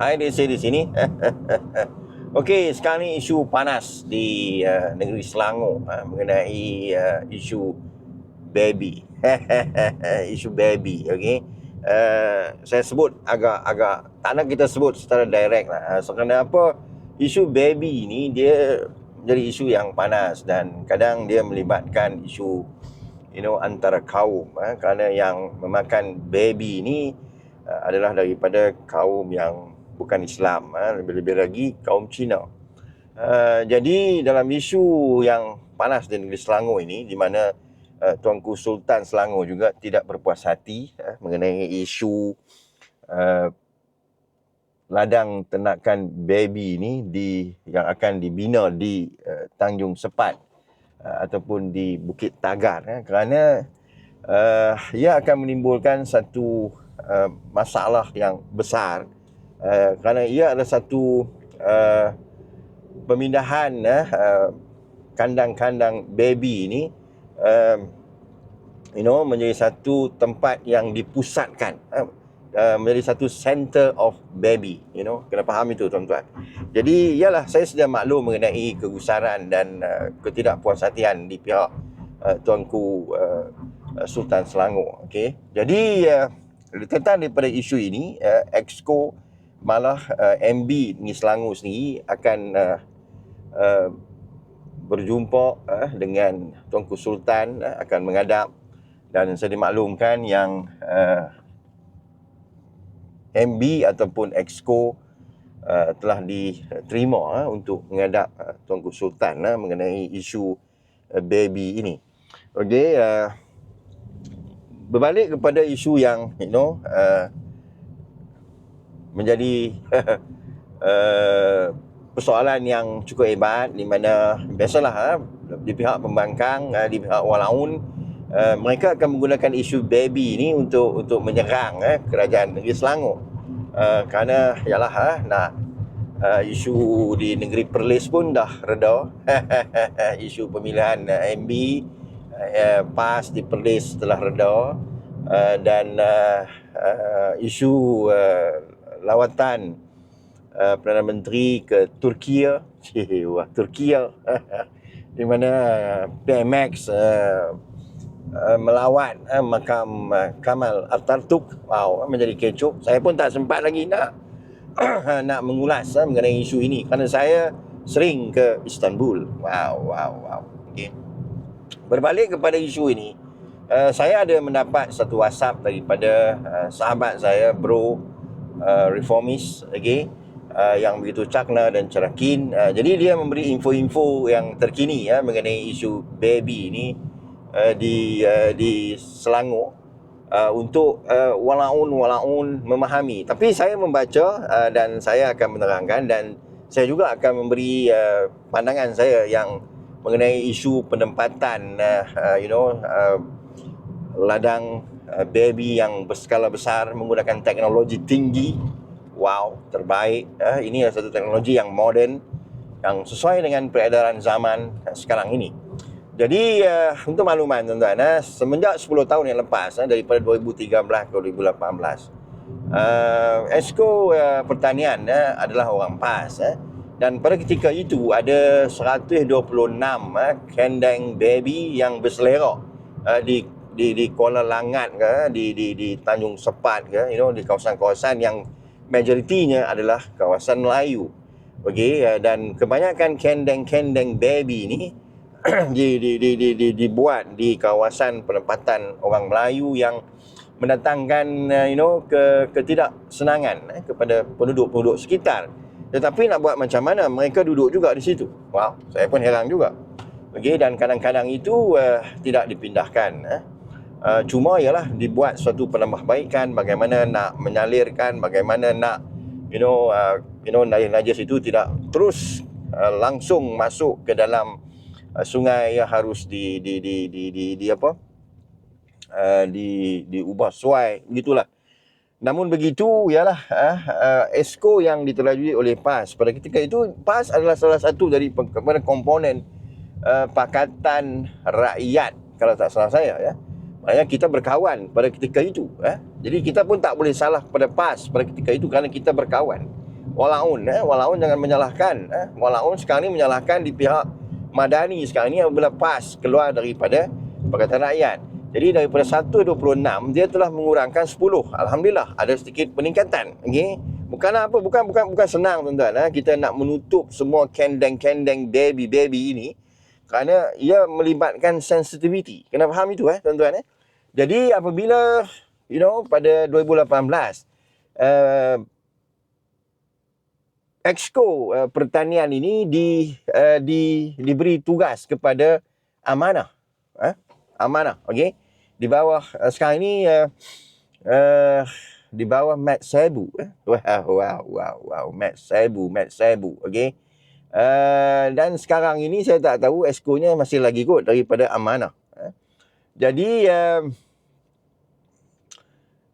Hai saya di sini. Okey, sekarang ni isu panas di uh, negeri Selangor uh, mengenai uh, isu baby. isu baby, okey. Uh, saya sebut agak agak tak nak kita sebut secara direct lah. Uh, so, apa isu baby ni dia menjadi isu yang panas dan kadang dia melibatkan isu you know antara kaum uh, kerana yang memakan baby ni uh, adalah daripada kaum yang bukan Islam, ha, lebih-lebih lagi kaum Cina. Uh, jadi dalam isu yang panas di negeri Selangor ini, di mana uh, Tuanku Sultan Selangor juga tidak berpuas hati uh, mengenai isu uh, ladang ternakan baby ini di yang akan dibina di uh, Tanjung Sepat uh, ataupun di Bukit Tagar uh, kerana uh, ia akan menimbulkan satu uh, masalah yang besar uh, kerana ia adalah satu uh, pemindahan uh, kandang-kandang baby ini uh, you know menjadi satu tempat yang dipusatkan uh, menjadi satu center of baby you know. Kena faham itu tuan-tuan. Jadi ialah saya sudah maklum mengenai kegusaran dan uh, ketidakpuashatian di pihak uh, tuanku uh, Sultan Selangor okey? Jadi uh, tentang daripada isu ini uh, exco malah uh, MB Negeri Selangor sendiri akan uh, uh, berjumpa uh, dengan Tuanku Sultan uh, akan menghadap dan saya dimaklumkan yang uh, MB ataupun Exco uh, telah diterima uh, untuk menghadap uh, Tuanku Sultan uh, mengenai isu uh, baby ini. Okey, uh, berbalik kepada isu yang you know uh, menjadi uh, persoalan yang cukup hebat di mana biasalah uh, di pihak pembangkang uh, di pihak walaun uh, mereka akan menggunakan isu baby ini untuk untuk menyerang uh, kerajaan negeri Selangor. Uh, kerana yalah uh, nak uh, isu di negeri Perlis pun dah reda. Isu pemilihan uh, MB uh, PAS di Perlis telah reda. Uh, dan uh, uh, isu uh, lawatan uh, Perdana Menteri ke Turki. Wah, Turki di mana uh, PMX uh, uh, melawat uh, makam uh, Kamal Atatürk. Wow, menjadi kecoh. Saya pun tak sempat lagi nak nak mengulas uh, mengenai isu ini kerana saya sering ke Istanbul. Wow, wow, wow. Okay. Berbalik kepada isu ini, uh, saya ada mendapat satu WhatsApp daripada uh, sahabat saya, bro uh, reformis okay, uh, yang begitu cakna dan cerakin. Uh, jadi dia memberi info-info yang terkini ya mengenai isu baby ini uh, di uh, di Selangor uh, untuk uh, walaun walaun memahami. Tapi saya membaca uh, dan saya akan menerangkan dan saya juga akan memberi uh, pandangan saya yang mengenai isu penempatan uh, uh, you know uh, ladang Uh, baby yang berskala besar menggunakan teknologi tinggi. Wow, terbaik. Uh, ini adalah satu teknologi yang moden yang sesuai dengan peredaran zaman sekarang ini. Jadi uh, untuk makluman tuan-tuan, uh, semenjak 10 tahun yang lepas uh, daripada 2013 ke 2018, uh, Esko uh, Pertanian uh, adalah orang PAS uh, dan pada ketika itu ada 126 uh, kendeng baby yang berselera uh, di di di Kuala Langat ke di di di Tanjung Sepat ke you know di kawasan-kawasan yang majoritinya adalah kawasan Melayu. Okey uh, dan kebanyakan kendeng-kendeng baby ni di, di, di, di, di, dibuat di kawasan penempatan orang Melayu yang mendatangkan uh, you know ke ketidaksenangan eh, kepada penduduk-penduduk sekitar. Tetapi nak buat macam mana mereka duduk juga di situ. Wow, saya pun heran juga. Okey dan kadang-kadang itu uh, tidak dipindahkan eh. Uh, cuma ialah dibuat suatu penambahbaikan bagaimana nak menyalirkan bagaimana nak you know uh, you know najis itu tidak terus uh, langsung masuk ke dalam uh, sungai yang harus di di di di di, di apa? Uh, di diubah suai begitulah. Namun begitu ialah uh, uh, esko yang diterajui oleh PAS. Pada ketika itu PAS adalah salah satu dari komponen uh, pakatan rakyat kalau tak salah saya ya Maksudnya kita berkawan pada ketika itu. Eh? Jadi kita pun tak boleh salah pada PAS pada ketika itu kerana kita berkawan. walaun eh. Walaun jangan menyalahkan eh. Walaun sekarang ni menyalahkan di pihak madani sekarang ni apabila PAS keluar daripada Pakatan Rakyat. Jadi daripada 126 dia telah mengurangkan 10 alhamdulillah ada sedikit peningkatan. Okey? Bukan apa bukan bukan bukan senang tuan-tuan eh. Kita nak menutup semua kendeng-kendeng baby-baby ini kerana ia melibatkan sensitivity kena faham itu eh tuan-tuan eh jadi apabila you know pada 2018 uh, Exco uh, pertanian ini di uh, di diberi tugas kepada amanah eh? amanah okey di bawah uh, sekarang ini uh, uh, di bawah Mat Sebu eh? wow wow wow wow Mat Sebu Mat Sebu okey uh, dan sekarang ini saya tak tahu Exco-nya masih lagi kot daripada amanah eh? jadi uh,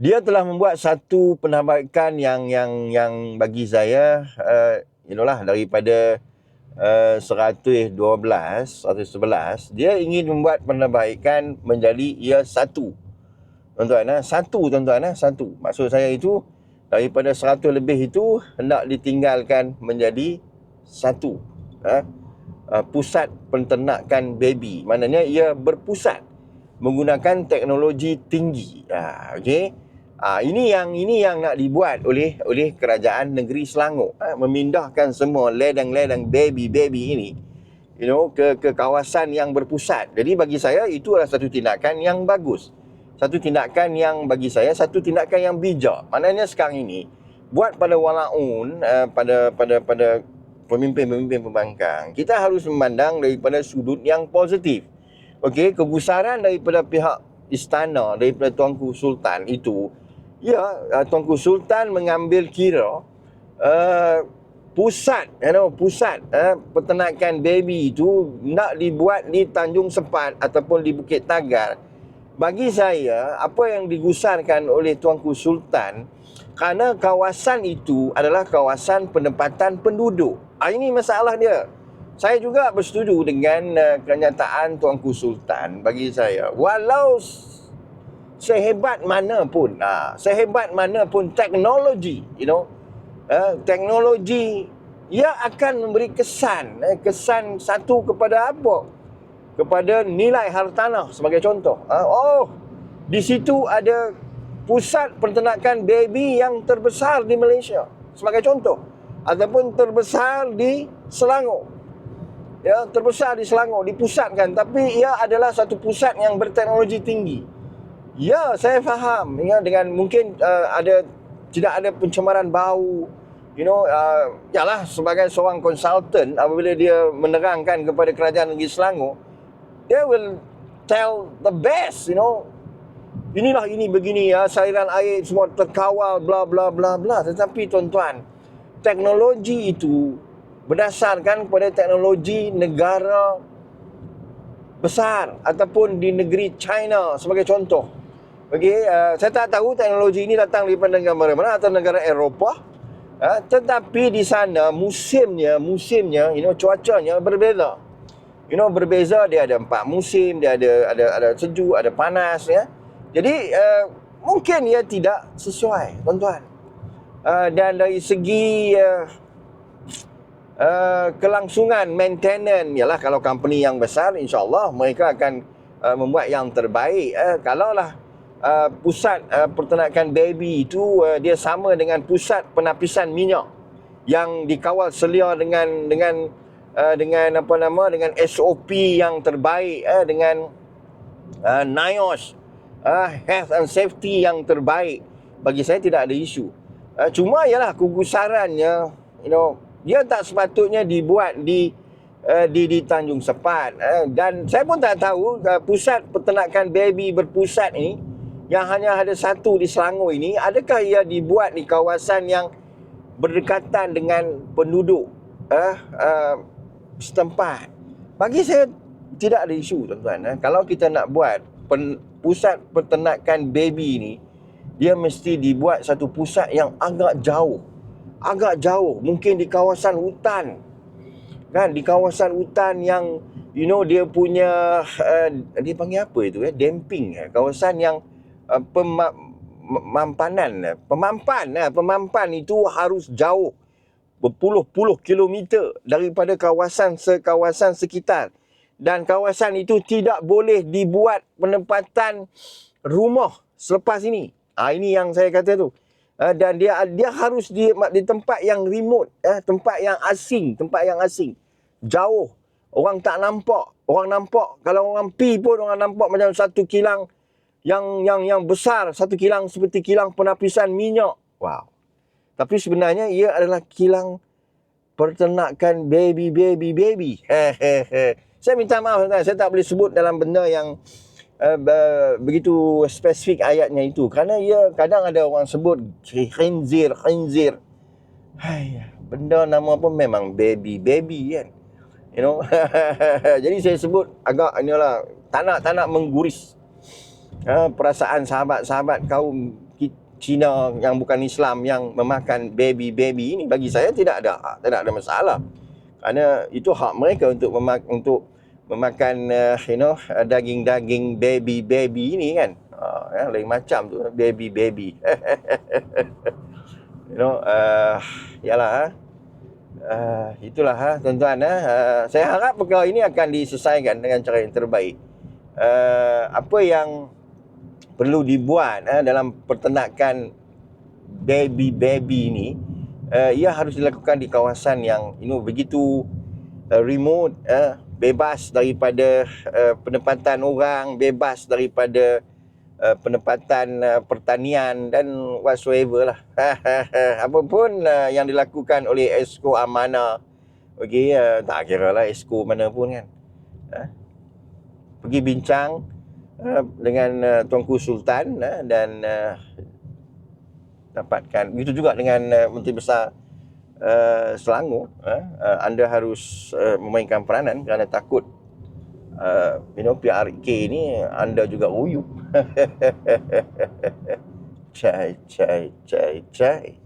dia telah membuat satu penambahkan yang yang yang bagi saya uh, you know daripada uh, 112 111 dia ingin membuat penambahkan menjadi ia satu tuan-tuan eh? satu tuan-tuan eh? satu maksud saya itu daripada 100 lebih itu hendak ditinggalkan menjadi satu uh, pusat penternakan baby maknanya ia berpusat menggunakan teknologi tinggi ah okey Ha, ini yang ini yang nak dibuat oleh oleh kerajaan negeri Selangor ha, memindahkan semua ledang-ledang baby-baby ini you know ke ke kawasan yang berpusat. Jadi bagi saya itu adalah satu tindakan yang bagus. Satu tindakan yang bagi saya satu tindakan yang bijak. Maknanya sekarang ini buat pada walaun uh, pada pada pada pemimpin-pemimpin pembangkang kita harus memandang daripada sudut yang positif. Okey, kegusaran daripada pihak istana daripada tuanku sultan itu Ya, uh, Tuanku Sultan mengambil kira uh, pusat, you know, pusat uh, peternakan baby itu nak dibuat di Tanjung Sepat ataupun di Bukit Tagar. Bagi saya, apa yang digusarkan oleh Tuanku Sultan kerana kawasan itu adalah kawasan penempatan penduduk. Ah, ini masalah dia. Saya juga bersetuju dengan uh, kenyataan Tuanku Sultan bagi saya. Walau sehebat mana pun ha, sehebat mana pun teknologi you know uh, teknologi ia akan memberi kesan eh, kesan satu kepada apa kepada nilai hartanah sebagai contoh uh, oh di situ ada pusat peternakan baby yang terbesar di Malaysia sebagai contoh ataupun terbesar di Selangor ya terbesar di Selangor dipusatkan tapi ia adalah satu pusat yang berteknologi tinggi Ya, saya faham. Ya, dengan mungkin uh, ada tidak ada pencemaran bau. You know, uh, yalah sebagai seorang konsultan apabila dia menerangkan kepada kerajaan negeri Selangor, they will tell the best, you know. Inilah ini begini ya, saluran air semua terkawal bla bla bla bla. Tetapi tuan-tuan, teknologi itu berdasarkan kepada teknologi negara besar ataupun di negeri China sebagai contoh. Okey, uh, saya tak tahu teknologi ini datang daripada negara mana atau negara Eropah. Uh, tetapi di sana musimnya, musimnya, you know, cuacanya berbeza. You know, berbeza dia ada empat musim, dia ada ada ada sejuk, ada panas ya. Jadi uh, mungkin ia tidak sesuai, tuan-tuan. Uh, dan dari segi uh, uh, kelangsungan maintenance ialah kalau company yang besar insyaallah mereka akan uh, membuat yang terbaik uh, kalaulah uh, pusat uh, peternakan baby itu uh, dia sama dengan pusat penapisan minyak yang dikawal selia dengan dengan uh, dengan apa nama dengan SOP yang terbaik uh, dengan uh, NIOSH uh, health and safety yang terbaik. Bagi saya tidak ada isu. Uh, cuma ialah kegusarannya you know dia tak sepatutnya dibuat di uh, di di Tanjung Sepat uh, dan saya pun tak tahu uh, pusat peternakan baby berpusat ini yang hanya ada satu di Selangor ini adakah ia dibuat di kawasan yang berdekatan dengan penduduk uh, uh, setempat? Bagi saya tidak ada isu tuan-tuan kalau kita nak buat pen, pusat peternakan baby ini dia mesti dibuat satu pusat yang agak jauh. Agak jauh. Mungkin di kawasan hutan. Kan? Di kawasan hutan yang you know dia punya uh, dia panggil apa itu ya eh? damping eh? kawasan yang uh, pemampanan pemampan uh, pemampan itu harus jauh. Berpuluh-puluh kilometer daripada kawasan sekawasan sekitar dan kawasan itu tidak boleh dibuat penempatan rumah selepas ini. Ah ini yang saya kata tu. Uh, dan dia dia harus di di tempat yang remote, eh, tempat yang asing, tempat yang asing. Jauh. Orang tak nampak. Orang nampak kalau orang pi pun orang nampak macam satu kilang yang yang yang besar, satu kilang seperti kilang penapisan minyak. Wow. Tapi sebenarnya ia adalah kilang perternakan baby baby baby. Saya minta maaf tuan, saya tak boleh sebut dalam benda yang uh, begitu spesifik ayatnya itu kerana ia kadang ada orang sebut khinzir khinzir. Hai, benda nama pun memang baby baby kan. You know. Jadi saya sebut agak inilah tak nak tak nak mengguris uh, perasaan sahabat-sahabat kaum Cina yang bukan Islam yang memakan baby-baby ini bagi saya tidak ada tidak ada masalah. Kerana itu hak mereka untuk memak untuk memakan uh, you know uh, daging-daging baby-baby ini kan. Uh, ya, lain macam tu baby-baby. you know uh, yalah uh, itulah ha tuan-tuan uh, saya harap perkara ini akan diselesaikan dengan cara yang terbaik. Uh, apa yang perlu dibuat eh, dalam pertenakan baby-baby ini uh, ia harus dilakukan di kawasan yang you know, begitu uh, remote uh, bebas daripada uh, penempatan orang bebas daripada uh, penempatan uh, pertanian dan whatsoever lah. Apapun uh, yang dilakukan oleh esko amanah okey uh, tak kira lah esko mana pun kan. Uh, pergi bincang uh, dengan uh, Tuanku Sultan uh, dan uh, dapatkan. Begitu juga dengan uh, Menteri Besar uh, Selangor uh, uh, anda harus uh, memainkan peranan kerana takut uh, you know PRK ni anda juga uyup cai cai cai cai